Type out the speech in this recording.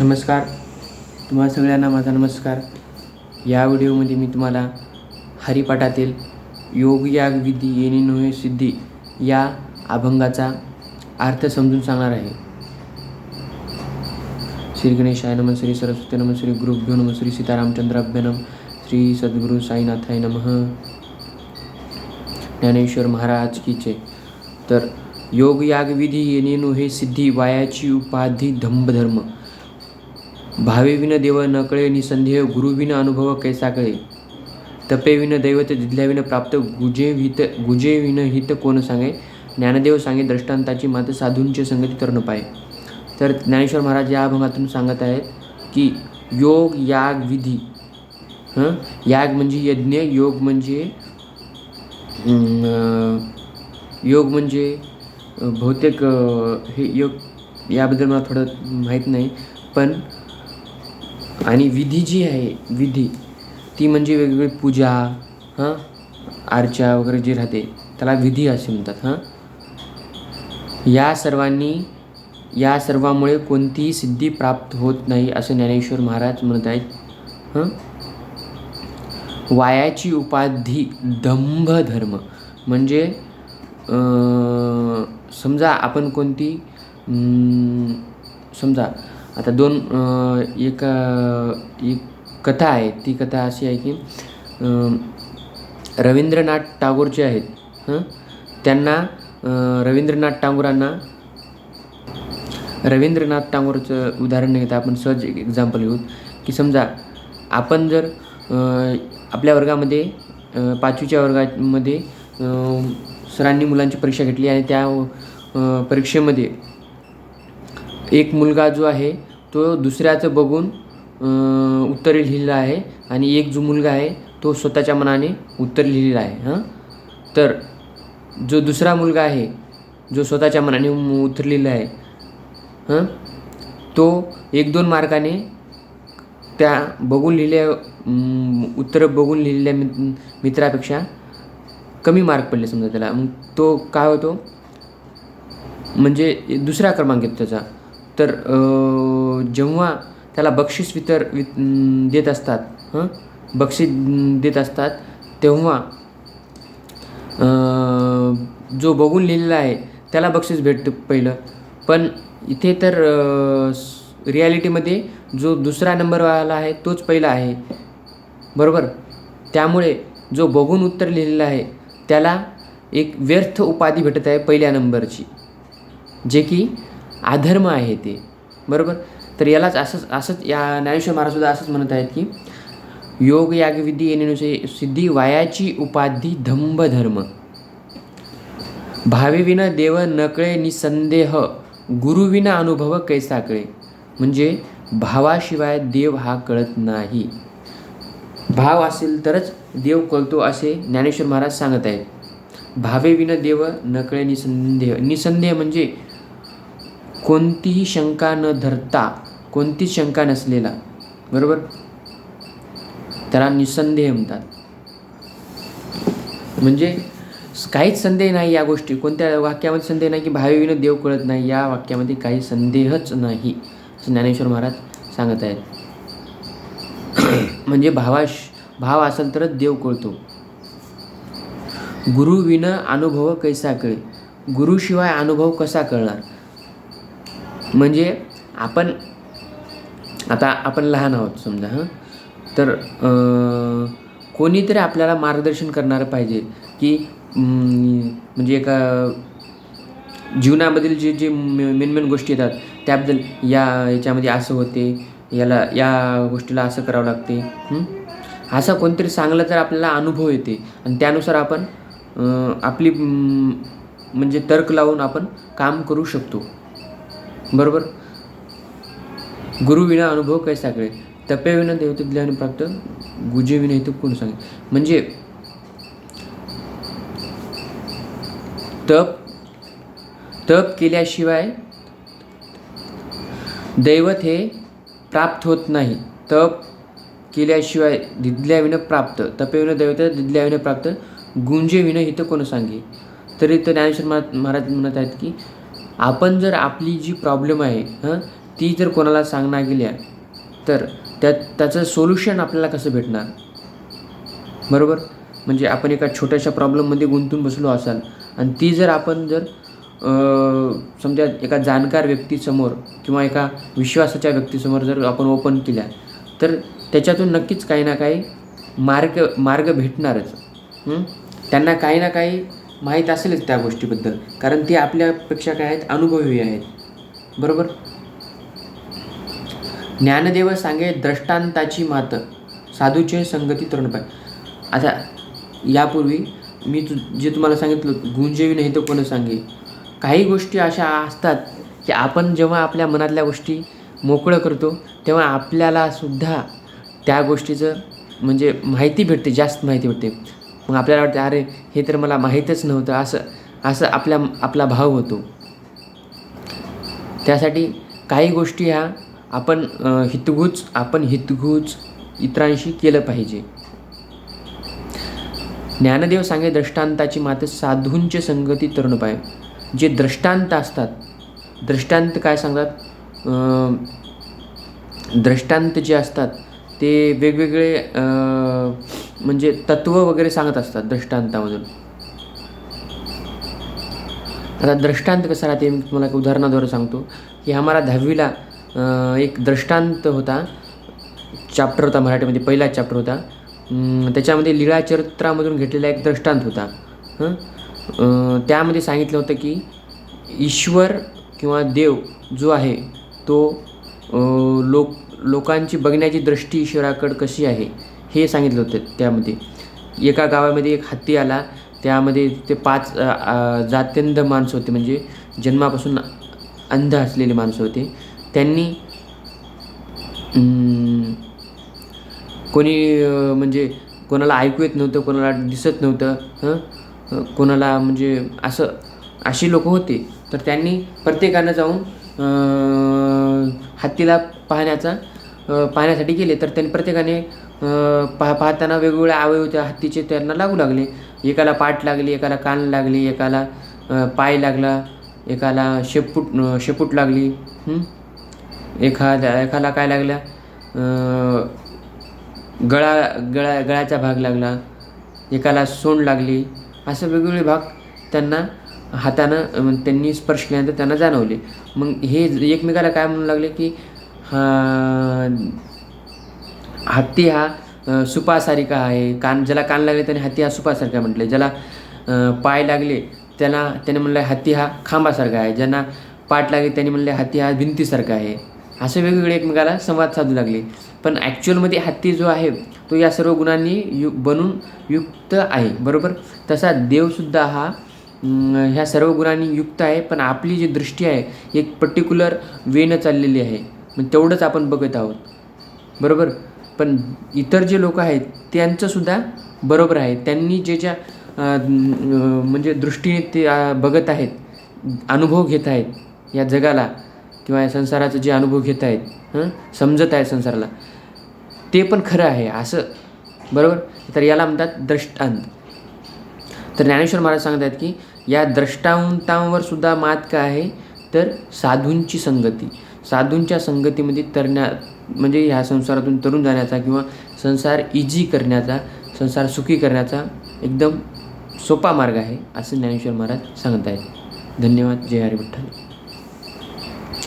नमस्कार. तुम्हा सगळ्यांना माझा नमस्कार. या व्हिडिओमध्ये मी तुम्हाला हरिपाठातील योग याग विधी येणे नोहे सिद्धी या अभंगाचा अर्थ समजून सांगणार आहे. श्री गणेशाय नम श्री सरस्वती नम श्री गुरुभ्यो नम श्री सीतारामचंद्राभ्य नम श्री सद्गुरु साईनाथाय नमः. ज्ञानेश्वर महाराज कीचे तर योग याग विधी येणे नोहे सिद्धी वायाची उपाधी धर्म भावेविन देव न कळे निसंदेह गुरुविन अनुभव कैसा कळे तपेविन दैवत दिधल्याविन प्राप्त गुजे गुजेविन गुजे हित कोण सांगे? ज्ञानदेव सांगे दृष्टांताची मात साधूंचे संगती तर न पाय. तर ज्ञानेश्वर महाराज या अभंगातून सांगत आहेत की योग याग विधी. हं? याग म्हणजे यज्ञ योग म्हणजे योग म्हणजे बहुतेक हे योग याबद्दल मला थोडं माहीत नाही. पण आणि विधी जी आहे विधी ती म्हणजे वेगवेगळी पूजा हां? अर्चा वगैरे जी राहते त्याला विधी असे म्हणतात हां? या सर्वांनी या सर्वामुळे कोणतीही सिद्धी प्राप्त होत नाही असं ज्ञानेश्वर महाराज म्हणत आहेत हां? वायाची उपाधी दंभ धर्म. म्हणजे समजा आपण कोणती समजा आता दोन एक एक कथा आहे. ती कथा अशी आहे की रवींद्रनाथ टागोर जे आहेत हं त्यांना रवींद्रनाथ टागोरांना रवींद्रनाथ टागोरचं उदाहरण घेता आपण सहज एक एक्झाम्पल घेऊ. की समजा आपण जर आपल्या वर्गामध्ये पाचवीच्या वर्गामध्ये सरांनी मुलांची परीक्षा घेतली आणि त्या परीक्षेमध्ये एक मुलगा जो आहे तो दुसऱ्याचं बघून उत्तरे उत्तर लिहिलेलं आहे आणि एक जो मुलगा आहे तो स्वतःच्या मनाने उत्तर लिहिलेलं आहे हां? तर जो दुसरा मुलगा आहे जो स्वतःच्या मनाने उत्तर लिहिलं आहे हां? तो एक दोन मार्काने त्या बघून लिहिल्या उत्तरं बघून लिहिलेल्या मित्रापेक्षा कमी मार्क पडले समजा त्याला. मग तो काय होतो? म्हणजे दुसरा क्रमांक येतो त्याचा. तर जेव्हा त्याला बक्षीस वितर वि देत असतात हं? बक्षीस देत असतात तेव्हा जो बघून लिहिलेला आहे त्याला बक्षीस भेटतं पहिलं. पण इथे तर रियालिटीमध्ये जो दुसरा नंबरवाला आहे तोच पहिला आहे. बरोबर? त्यामुळे जो बघून उत्तर लिहिलेलं आहे त्याला एक व्यर्थ उपाधी भेटत आहे पहिल्या नंबरची. जे की अधर्म आहे ते. बरोबर? तर यालाच असंच असंच या ज्ञानेश्वर महाराजसुद्धा असंच म्हणत आहेत की योग यागविधी येणे सिद्धी वायाची उपाधी धंभ धर्म भावीविना देव नकळे निसंदेह गुरुविना अनुभव कैसा कळे म्हणजे भावाशिवाय देव हा कळत नाही. भाव असेल तरच देव कळतो असे ज्ञानेश्वर महाराज सांगत आहेत. भावेविन देव नकळे निसंदेह निसंदेह म्हणजे कोणतीही शंका न धरता कोणतीच शंका नसलेला बरोबर? त्याला निसंदेह म्हणतात. म्हणजे काहीच संदेह नाही या गोष्टी. कोणत्या वाक्यामध्ये संदेह नाही की भावीविनं देव कळत नाही या वाक्यामध्ये काही संदेहच नाही असं ज्ञानेश्वर महाराज सांगत आहेत. म्हणजे भावाश भाव असेल तरच देव कळतो. गुरुविनं अनुभव कैसा कळे गुरुशिवाय अनुभव कसा कळणार? म्हणजे आपण आता आपण लहान आहोत समजा हां? तर कोणीतरी आपल्याला मार्गदर्शन करणारं पाहिजे की म्हणजे एका जीवनामधील जे जे मेन मेन गोष्टी येतात त्याबद्दल या याच्यामध्ये असं होते याला या गोष्टीला असं करावं लागते असं कोणतरी सांगलं तर आपल्याला अनुभव येते. आणि त्यानुसार आपण आपली म्हणजे तर्क लावून आपण काम करू शकतो. बरोबर? गुरुविना अनुभव कैसा कळे तप्याविना देवते दिल्याने प्राप्त गुजेविना हेतू कोण सांगे म्हणजे तप तप केल्याशिवाय दैवत हे प्राप्त होत नाही. तप केल्याशिवाय दिदल्याविनं प्राप्त तपेविनं दैवत दिदल्याविनं प्राप्त गुंजेविनं हिथं कोण सांगे तरी तर ज्ञानेश्वर महा- महाराज म्हणत आहेत की आपण जर आपली जी प्रॉब्लेम आहे हं ती जर कोणाला सांगणार गेल्या तर त्या त्याचं सोल्युशन आपल्याला कसं भेटणार? बरोबर? म्हणजे आपण एका छोट्याशा प्रॉब्लेममध्ये गुंतून बसलो असाल आणि ती जर आपण जर समजा एका जाणकार व्यक्तीसमोर किंवा एका विश्वासाच्या व्यक्तीसमोर जर आपण ओपन केल्या तर त्याच्यातून नक्कीच काही ना काही मार्ग मार्ग भेटणारच. त्यांना काही ना काही माहीत असेलच त्या गोष्टीबद्दल. कारण ते आपल्यापेक्षा काय आहेत? अनुभवी आहेत. बरोबर? ज्ञानदेव सांगे द्रष्टांताची मात साधूचे संगती तरुण पाय. आता यापूर्वी मी तु जे तुम्हाला सांगितलं गुंजेवी नाही तर कोण सांगे? काही गोष्टी अशा असतात की आपण जेव्हा आपल्या मनातल्या गोष्टी मोकळं करतो तेव्हा आपल्याला सुद्धा त्या गोष्टीचं म्हणजे माहिती भेटते जास्त माहिती भेटते. मग आपल्याला वाटतं अरे हे तर मला माहीतच नव्हतं. असं असं आपल्या आपला भाव होतो. त्यासाठी काही गोष्टी ह्या आपण हितगुज आपण हितगुज इतरांशी केलं पाहिजे. ज्ञानदेव सांगे दृष्टांताची मात साधूंचे संगती तरुण पाय. जे दृष्टांत असतात दृष्टांत काय सांगतात? दृष्टांत जे असतात ते वेगवेगळे म्हणजे तत्व वगैरे सांगत असतात दृष्टांतामधून. आता दृष्टांत कसा राहते मी तुम्हाला एक उदाहरणाद्वारे सांगतो. की आम्हाला दहावीला एक दृष्टांत होता. चॅप्टर होता मराठीमध्ये पहिला चॅप्टर होता. त्याच्यामध्ये लीळा चरित्रामधून घेतलेला एक दृष्टांत होता. हं? त्यामध्ये सांगितलं होतं की ईश्वर किंवा देव जो आहे तो लोक लोकांची बघण्याची दृष्टी ईश्वराकडं कशी आहे? हे सांगितलं होतं त्यामध्ये. एका गावामध्ये एक हत्ती आला. त्यामध्ये ते पाच जात्यंध माणसं होते. म्हणजे जन्मापासून अंध असलेली माणसं होते. त्यांनी कोणी म्हणजे कोणाला ऐकू येत नव्हतं कोणाला दिसत नव्हतं कोणाला म्हणजे असं अशी लोक होते. तर त्यांनी प्रत्येकानं जाऊन हत्तीला पाहण्याचा पाहण्यासाठी गेले तर त्यांनी प्रत्येकाने पाह पाहताना वेगवेगळ्या अवयव त्या हत्तीचे त्यांना लागू लागले. एकाला पाठ लागली एकाला कान लागली एकाला पाय लागला एकाला शेपूट शेपूट लागली एखाद्या एकाला काय लागला? गळा गळा गळ्याचा भाग लागला एकाला सोंड लागली असं वेगवेगळे भाग त्यांना हातानं त्यांनी स्पर्श केल्यानंतर त्यांना जाणवले. मग हे एकमेकाला काय म्हणू लागले की हत्ती हा सुपासारिका आहे. कान ज्याला कान लागले त्याने हत्ती हा सुपासारखा म्हटले. ज्याला पाय लागले त्याला त्याने म्हणलं हत्ती हा खांबासारखा आहे. ज्यांना पाठ लागले त्याने म्हणले हत्ती हा भिंतीसारखा आहे. असे वेगवेगळे एकमेकाला संवाद साधू लागले. पण ॲक्च्युअलमध्ये हत्ती जो आहे तो या सर्व गुणांनी यु बनून युक्त आहे. बरोबर? तसा देवसुद्धा हा ह्या सर्व गुणांनी युक्त आहे. पण आपली जी दृष्टी आहे एक पर्टिक्युलर वेनं चाललेली आहे. मग तेवढंच आपण बघत आहोत. बरोबर? पण इतर जे लोक आहेत त्यांचंसुद्धा बरोबर आहे. त्यांनी जे ज्या म्हणजे दृष्टीने ते बघत आहेत अनुभव घेत आहेत या जगाला किंवा या संसाराचं जे अनुभव घेत आहेत समजत आहे संसाराला. ते पण खरं आहे असं. बरोबर? तर याला म्हणतात दृष्टांत. तर ज्ञानेश्वर महाराज सांगत आहेत की या द्रष्टांतांवर सुद्धा मात काय आहे? तर साधूंची संगती. साधूंच्या संगतीमध्ये तरण्या म्हणजे ह्या संसारातून तरुण जाण्याचा किंवा संसार इजी करण्याचा संसार सुखी करण्याचा एकदम सोपा मार्ग आहे असं ज्ञानेश्वर महाराज सांगत आहेत धन्यवाद. जय हरी विठ्ठल